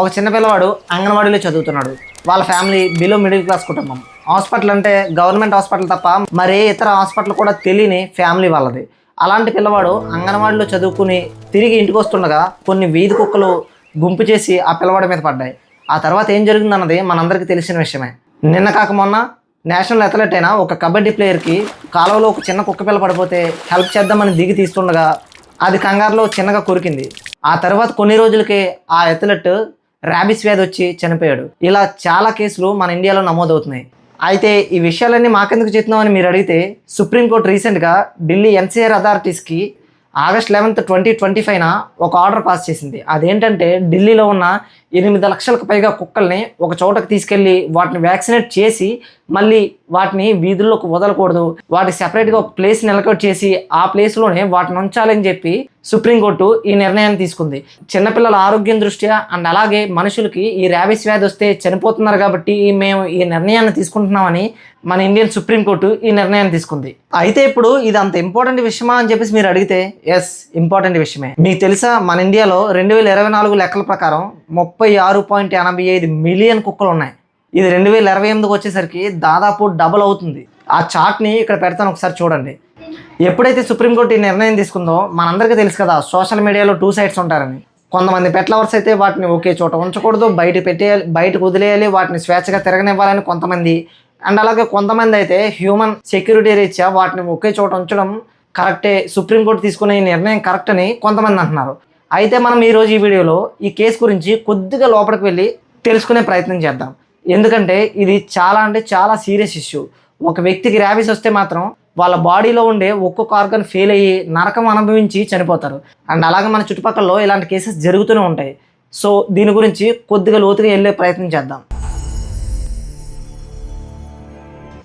ఒక చిన్న పిల్లవాడు అంగన్వాడీలో చదువుతున్నాడు. వాళ్ళ ఫ్యామిలీ బిలో మిడిల్ క్లాస్ కుటుంబం. హాస్పిటల్ అంటే గవర్నమెంట్ హాస్పిటల్ తప్ప మరే ఇతర హాస్పిటల్ కూడా తెలియని ఫ్యామిలీ వాళ్ళది. అలాంటి పిల్లవాడు అంగన్వాడీలో చదువుకుని తిరిగి ఇంటికి వస్తుండగా కొన్ని వీధి కుక్కలు గుంపు చేసి ఆ పిల్లవాడి మీద పడ్డాయి. ఆ తర్వాత ఏం జరిగిందన్నది మనందరికీ తెలిసిన విషయమే. నిన్న కాక మొన్న నేషనల్ అథ్లెట్ అయిన ఒక కబడ్డీ ప్లేయర్కి కాలువలో ఒక చిన్న కుక్క పిల్ల పడిపోతే హెల్ప్ చేద్దామని దిగి తీస్తుండగా అది కంగారులో చిన్నగా కొరికింది. ఆ తర్వాత కొన్ని రోజులకే ఆ అథ్లెట్ ర్యాబిస్ వ్యాధి వచ్చి చనిపోయాడు. ఇలా చాలా కేసులు మన ఇండియాలో నమోదవుతున్నాయి. అయితే ఈ విషయాలన్నీ మాకెందుకు చెప్తున్నామని మీరు అడిగితే సుప్రీంకోర్టు రీసెంట్గా ఢిల్లీ ఎన్సీఆర్ అథారిటీస్కి ఆగస్ట్ లెవెన్త్ ట్వంటీ ట్వంటీ ఫైవ్న ఒక ఆర్డర్ పాస్ చేసింది. అదేంటంటే ఢిల్లీలో ఉన్న ఎనిమిది లక్షలకు పైగా కుక్కల్ని ఒక చోటకి తీసుకెళ్ళి వాటిని వ్యాక్సినేట్ చేసి మళ్ళీ వాటిని వీధుల్లోకి వదలకూడదు. వాటి సెపరేట్గా ఒక ప్లేస్ నెలకొట్ చేసి ఆ ప్లేస్లోనే వాటిని ఉంచాలని చెప్పి సుప్రీంకోర్టు ఈ నిర్ణయాన్ని తీసుకుంది. చిన్నపిల్లల ఆరోగ్యం దృష్ట్యా అండ్ అలాగే మనుషులకి ఈ ర్యాబిస్ వ్యాధి వస్తే చనిపోతున్నారు కాబట్టి మేము ఈ నిర్ణయాన్ని తీసుకుంటున్నామని మన ఇండియన్ సుప్రీంకోర్టు ఈ నిర్ణయాన్ని తీసుకుంది. అయితే ఇప్పుడు ఇది అంత ఇంపార్టెంట్ విషయమా అని చెప్పేసి మీరు అడిగితే ఎస్ ఇంపార్టెంట్ విషయమే. మీకు తెలుసా మన ఇండియాలో రెండు వేల ఇరవై నాలుగు లెక్కల ప్రకారం ముప్పై ముప్పై ఆరు పాయింట్ ఎనభై ఐదు మిలియన్ కుక్కలు ఉన్నాయి ఇది రెండు వేల ఇరవై ఎనిమిదికి వచ్చేసరికి దాదాపు డబుల్ అవుతుంది. ఆ చార్ట్ని ఇక్కడ పెడతాను ఒకసారి చూడండి. ఎప్పుడైతే సుప్రీంకోర్టు ఈ నిర్ణయం తీసుకుందో మనందరికీ తెలుసు కదా సోషల్ మీడియాలో టూ సైడ్స్ ఉంటారని. కొంతమంది పెట్ లవర్స్ అయితే వాటిని ఒకే చోట ఉంచకూడదు బయట పెట్టేయాలి బయటకు వదిలేయాలి వాటిని స్వేచ్ఛగా తిరగనివ్వాలని కొంతమంది. అండ్ అలాగే కొంతమంది అయితే హ్యూమన్ సెక్యూరిటీ రీత్యా వాటిని ఒకే చోట ఉంచడం కరెక్టే సుప్రీంకోర్టు తీసుకునే ఈ నిర్ణయం కరెక్ట్ అని కొంతమంది అంటున్నారు. అయితే మనం ఈరోజు ఈ వీడియోలో ఈ కేసు గురించి కొద్దిగా లోపలికి వెళ్ళి తెలుసుకునే ప్రయత్నం చేద్దాం. ఎందుకంటే ఇది చాలా అంటే చాలా సీరియస్ ఇష్యూ. ఒక వ్యక్తికి ర్యాబీస్ వస్తే మాత్రం వాళ్ళ బాడీలో ఉండే ఒక్కొక్క ఆర్గన్ ఫెయిల్ అయ్యి నరకం అనుభవించి చనిపోతారు. అండ్ అలాగే మన చుట్టుపక్కల ఇలాంటి కేసెస్ జరుగుతూనే ఉంటాయి. సో దీని గురించి కొద్దిగా లోతుగా వెళ్ళే ప్రయత్నం చేద్దాం.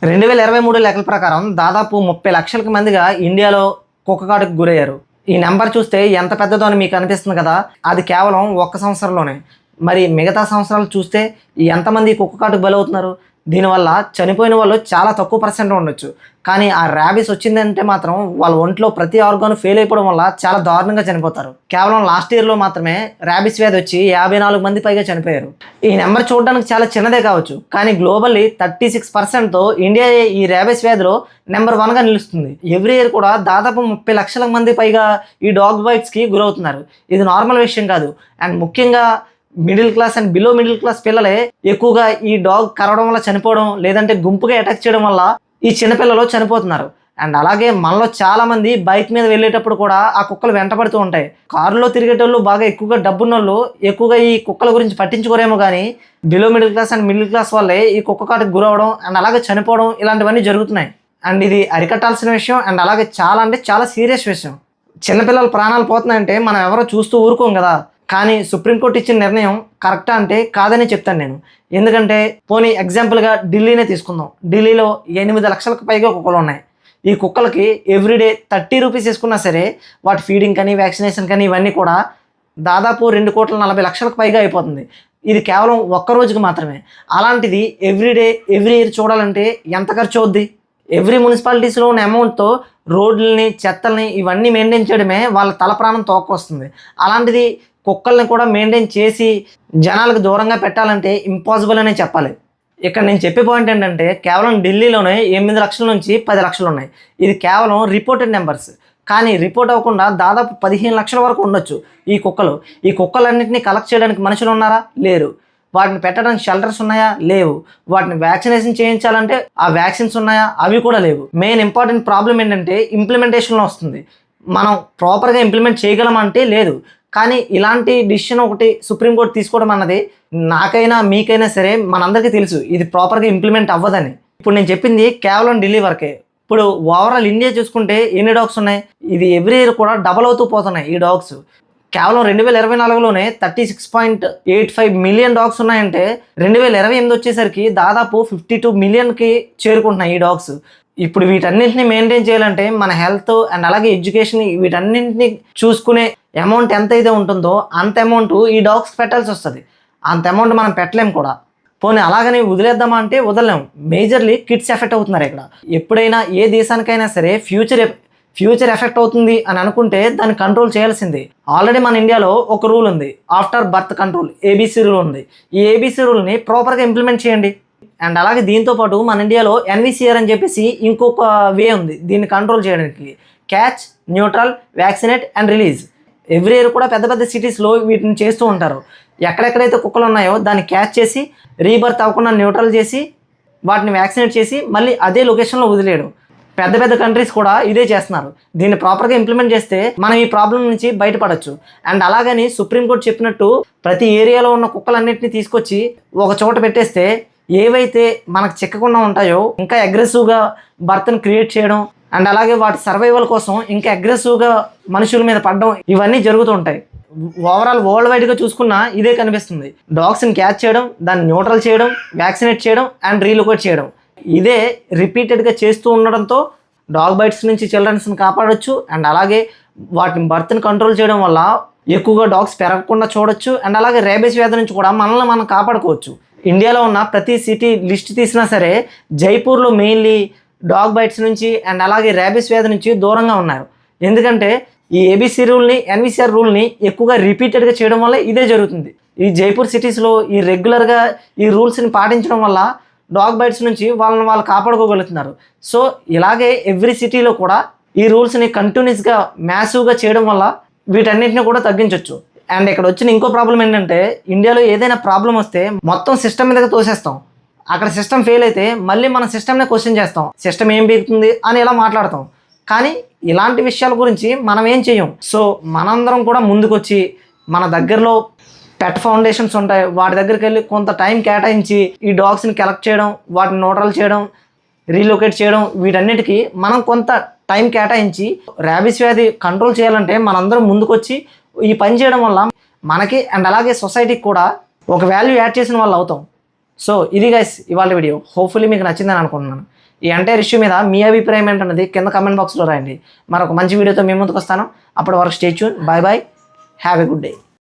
రెండు వేల ఇరవై మూడు లెక్కల ప్రకారం దాదాపు ముప్పై లక్షలకు మందిగా ఇండియాలో కుక్కకాటుకు గురయ్యారు. ఈ నెంబర్ చూస్తే ఎంత పెద్దదో అని మీకు అనిపిస్తుంది కదా? అది కేవలం ఒక్క సంవత్సరంలోనే. మరి మిగతా సంవత్సరాలు చూస్తే ఎంతమంది కుక్కకాటుకు బలవుతున్నారు? దీనివల్ల చనిపోయిన వాళ్ళు చాలా తక్కువ పర్సెంట్ ఉండొచ్చు. కానీ ఆ ర్యాబీస్ వచ్చిందంటే మాత్రం వాళ్ళ ఒంట్లో ప్రతి ఆర్గాన్ ఫెయిల్ అయిపోవడం వల్ల చాలా దారుణంగా చనిపోతారు. కేవలం లాస్ట్ ఇయర్లో మాత్రమే ర్యాబిస్ వ్యాధి వచ్చి యాభై నాలుగు మంది పైగా చనిపోయారు. ఈ నెంబర్ చూడడానికి చాలా చిన్నదే కావచ్చు. కానీ గ్లోబల్లీ థర్టీ సిక్స్ పర్సెంట్తో ఇండియా ఈ ర్యాబీస్ వ్యాధిలో నెంబర్ వన్గా నిలుస్తుంది. ఎవ్రీ ఇయర్ కూడా దాదాపు ముప్పై లక్షల మంది పైగా ఈ డాగ్ బైట్స్కి గురవుతున్నారు. ఇది నార్మల్ విషయం కాదు. అండ్ ముఖ్యంగా middle class and below middle class పిల్లలే ఎక్కువగా ఈ డాగ్ కరవడం వల్ల చనిపోవడం లేదంటే గుంపుగా అటాక్ చేయడం వల్ల ఈ చిన్నపిల్లలు చనిపోతున్నారు. అండ్ అలాగే మనలో చాలామంది బైక్ మీద వెళ్ళేటప్పుడు కూడా ఆ కుక్కలు వెంటబడుతూ ఉంటాయి. కారులో తిరిగేటోళ్ళు బాగా ఎక్కువగా డబ్బున్న వాళ్ళు ఎక్కువగా ఈ కుక్కల గురించి పట్టించుకోరేమో కానీ below middle class and middle class వాళ్ళే ఈ కుక్క కాటకు గురవడం అండ్ అలాగే చనిపోవడం ఇలాంటివన్నీ జరుగుతున్నాయి. అండ్ ఇది అరికట్టాల్సిన విషయం అండ్ అలాగే చాలా అంటే చాలా సీరియస్ విషయం. చిన్నపిల్లల ప్రాణాలు పోతున్నాయంటే మనం ఎవరో చూస్తూ ఊరుకోం కదా. కానీ సుప్రీంకోర్టు ఇచ్చిన నిర్ణయం కరెక్టా అంటే కాదని చెప్తాను నేను. ఎందుకంటే పోనీ ఎగ్జాంపుల్గా ఢిల్లీనే తీసుకుందాం. ఢిల్లీలో ఎనిమిది లక్షలకు పైగా కుక్కలు ఉన్నాయి. ఈ కుక్కలకి ఎవ్రీడే థర్టీ రూపీస్ వేసుకున్నా సరే వాటి ఫీడింగ్ కానీ వ్యాక్సినేషన్ కానీ ఇవన్నీ కూడా దాదాపు రెండు కోట్ల నలభై లక్షలకు పైగా అయిపోతుంది. ఇది కేవలం ఒక్క రోజుకి మాత్రమే. అలాంటిది ఎవ్రీడే ఎవ్రీ ఇయర్ చూడాలంటే ఎంత ఖర్చు అవుద్ది? ఎవ్రీ మున్సిపాలిటీస్లో ఉన్న అమౌంట్తో రోడ్లని చెత్తల్ని ఇవన్నీ మెయింటైన్ చేయడమే వాళ్ళ తల ప్రాణం తోకొస్తుంది అలాంటిది కుక్కల్ని కూడా మెయింటైన్ చేసి జనాలకు దూరంగా పెట్టాలంటే ఇంపాసిబుల్ అనే చెప్పాలి. ఇక్కడ నేను చెప్పే పాయింట్ ఏంటంటే కేవలం ఢిల్లీలోనే ఎనిమిది లక్షల నుంచి పది లక్షలు ఉన్నాయి. ఇది కేవలం రిపోర్టెడ్ నెంబర్స్ కానీ రిపోర్ట్ అవ్వకుండా దాదాపు పదిహేను లక్షల వరకు ఉండొచ్చు ఈ కుక్కలు. ఈ కుక్కలన్నింటినీ కలెక్ట్ చేయడానికి మనుషులు ఉన్నారా? లేరు. వాటిని పెట్టడానికి షెల్టర్స్ ఉన్నాయా? లేవు. వాటిని వ్యాక్సినేషన్ చేయించాలంటే ఆ వ్యాక్సిన్స్ ఉన్నాయా? అవి కూడా లేవు. మెయిన్ ఇంపార్టెంట్ ప్రాబ్లం ఏంటంటే ఇంప్లిమెంటేషన్లో వస్తుంది. మనం ప్రాపర్గా ఇంప్లిమెంట్ చేయగలమంటే లేదు. కానీ ఇలాంటి డిసిషన్ ఒకటి సుప్రీంకోర్టు తీసుకోవడం అన్నది నాకైనా మీకైనా సరే మనందరికీ తెలుసు. ఇది ప్రాపర్గా ఇంప్లిమెంట్ అవ్వదని. ఇప్పుడు నేను చెప్పింది కేవలం ఢిల్లీ వరకే. ఇప్పుడు ఓవరాల్ ఇండియా చూసుకుంటే ఎన్ని డాగ్స్ ఉన్నాయి? ఇది ఎవ్రీ ఇయర్ కూడా డబల్ అవుతూ పోతున్నాయి ఈ డాగ్స్ కేవలం రెండు వేల ఇరవై నాలుగులోనే thirty six point eight five million dogs ఉన్నాయంటే రెండు వేల ఇరవై ఎనిమిది వచ్చేసరికి దాదాపు ఫిఫ్టీ టూ మిలియన్కి చేరుకుంటున్నాయి ఈ డాగ్స్. ఇప్పుడు వీటన్నింటిని మెయింటైన్ చేయాలంటే మన హెల్త్ అండ్ అలాగే ఎడ్యుకేషన్ వీటన్నింటిని చూసుకునే అమౌంట్ ఎంత అయితే ఉంటుందో అంత అమౌంట్ ఈ డాగ్స్ పెట్టాల్సి వస్తుంది. అంత అమౌంట్ మనం పెట్టలేం కూడా. పోనీ అలాగని వదిలేద్దామా అంటే వదలలేం. మేజర్లీ కిడ్స్ ఎఫెక్ట్ అవుతున్నారు ఇక్కడ. ఎప్పుడైనా ఏ దేశానికైనా సరే ఫ్యూచర్ ఫ్యూచర్ ఎఫెక్ట్ అవుతుంది అని అనుకుంటే దాన్ని కంట్రోల్ చేయాల్సింది. ఆల్రెడీ మన ఇండియాలో ఒక రూల్ ఉంది. After birth control ABC rule ఉంది. ఈ ఏబీసీ రూల్ని ప్రాపర్గా ఇంప్లిమెంట్ చేయండి. అండ్ అలాగే దీంతో పాటు మన ఇండియాలో ఎన్విసిఆర్ అని చెప్పేసి ఇంకొక వే ఉంది. దీన్ని కంట్రోల్ చేయడానికి. Catch neutral vaccinate and release every year కూడా పెద్ద పెద్ద సిటీస్లో వీటిని చేస్తూ ఉంటారు. ఎక్కడెక్కడైతే కుక్కలు ఉన్నాయో దాన్ని క్యాచ్ చేసి రీబర్త్ అవ్వకుండా న్యూట్రల్ చేసి వాటిని వ్యాక్సినేట్ చేసి మళ్ళీ అదే లొకేషన్లో వదిలేయడం. పెద్ద పెద్ద కంట్రీస్ కూడా ఇదే చేస్తున్నారు. దీన్ని ప్రాపర్గా ఇంప్లిమెంట్ చేస్తే మనం ఈ ప్రాబ్లం నుంచి బయటపడచ్చు. అండ్ అలాగని సుప్రీంకోర్టు చెప్పినట్టు ప్రతి ఏరియాలో ఉన్న కుక్కలన్నింటినీ తీసుకొచ్చి ఒక చోట పెట్టేస్తే ఏవైతే మనకు చిక్కకుండా ఉంటాయో ఇంకా అగ్రెసివ్గా బర్త్ని క్రియేట్ చేయడం అండ్ అలాగే వాటి సర్వైవల్ కోసం ఇంకా అగ్రెసివ్గా మనుషుల మీద పడడం ఇవన్నీ జరుగుతూ ఉంటాయి. ఓవరాల్ వరల్డ్ వైడ్గా చూసుకున్నా ఇదే కనిపిస్తుంది. డాగ్స్ని క్యాచ్ చేయడం దాన్ని న్యూట్రల్ చేయడం వ్యాక్సినేట్ చేయడం అండ్ రీలొకేట్ చేయడం. ఇదే రిపీటెడ్గా చేస్తూ ఉండడంతో డాగ్ బైట్స్ నుంచి చిల్డ్రన్స్ని కాపాడొచ్చు. అండ్ అలాగే వాటిని బర్త్ని కంట్రోల్ చేయడం వల్ల ఎక్కువగా డాగ్స్ పెరగకుండా చూడొచ్చు. అండ్ అలాగే రేబీస్ వ్యాధి నుంచి కూడా మనల్ని మనం కాపాడుకోవచ్చు. ఇండియాలో ఉన్న ప్రతి సిటీ లిస్ట్ తీసినా సరే జైపూర్లో మెయిన్లీ డాగ్ బైట్స్ నుంచి అండ్ అలాగే ర్యాబీస్ వ్యాధి నుంచి దూరంగా ఉన్నారు. ఎందుకంటే ఈ ఏబీసీ రూల్ని ఎన్విసిఆర్ రూల్ని ఎక్కువగా రిపీటెడ్గా చేయడం వల్ల ఇదే జరుగుతుంది. ఈ జైపూర్ సిటీస్లో ఈ రెగ్యులర్గా ఈ రూల్స్ని పాటించడం వల్ల డాగ్ బైట్స్ నుంచి వాళ్ళని వాళ్ళు కాపాడుకోగలుగుతున్నారు. సో ఇలాగే ఎవ్రీ సిటీలో కూడా ఈ రూల్స్ని కంటిన్యూస్గా మ్యాసివ్గా చేయడం వల్ల వీటన్నిటిని కూడా తగ్గించవచ్చు అండ్ ఇక్కడ వచ్చిన ఇంకో ప్రాబ్లం ఏంటంటే ఇండియాలో ఏదైనా ప్రాబ్లం వస్తే మొత్తం సిస్టమ్ మీదకి తోసేస్తాం. అక్కడ సిస్టమ్ ఫెయిల్ అయితే మళ్ళీ మన సిస్టమ్నే క్వశ్చన్ చేస్తాం. సిస్టమ్ ఏం బీగుతుంది అని ఇలా మాట్లాడతాం. కానీ ఇలాంటి విషయాల గురించి మనం ఏం చేయం? సో మనందరం కూడా ముందుకొచ్చి మన దగ్గరలో పెట్ ఫౌండేషన్స్ ఉంటాయి. వాటి దగ్గరికి వెళ్ళి కొంత టైం కేటాయించి ఈ డాగ్స్ని కలెక్ట్ చేయడం వాటిని నోట్రల్ చేయడం రీలొకేట్ చేయడం వీటన్నిటికీ మనం కొంత టైం కేటాయించి ర్యాబిస్ వ్యాధి కంట్రోల్ చేయాలంటే మనందరం ముందుకొచ్చి ఈ పని చేయడం వల్ల మనకి అండ్ అలాగే సొసైటీకి కూడా ఒక వాల్యూ యాడ్ చేసిన వాళ్ళు అవుతాం. సో ఇది గైస్ ఇవాళ వీడియో. హోప్ఫుల్లీ మీకు నచ్చిందని అనుకుంటున్నాను. ఈ ఎంటైర్ ఇష్యూ మీద మీ అభిప్రాయం ఏంటన్నది కింద కమెంట్ బాక్స్లో రాయండి. మరొక మంచి వీడియోతో మేము ముందుకు వస్తాను అప్పటి వరకు stay tuned bye bye have a good day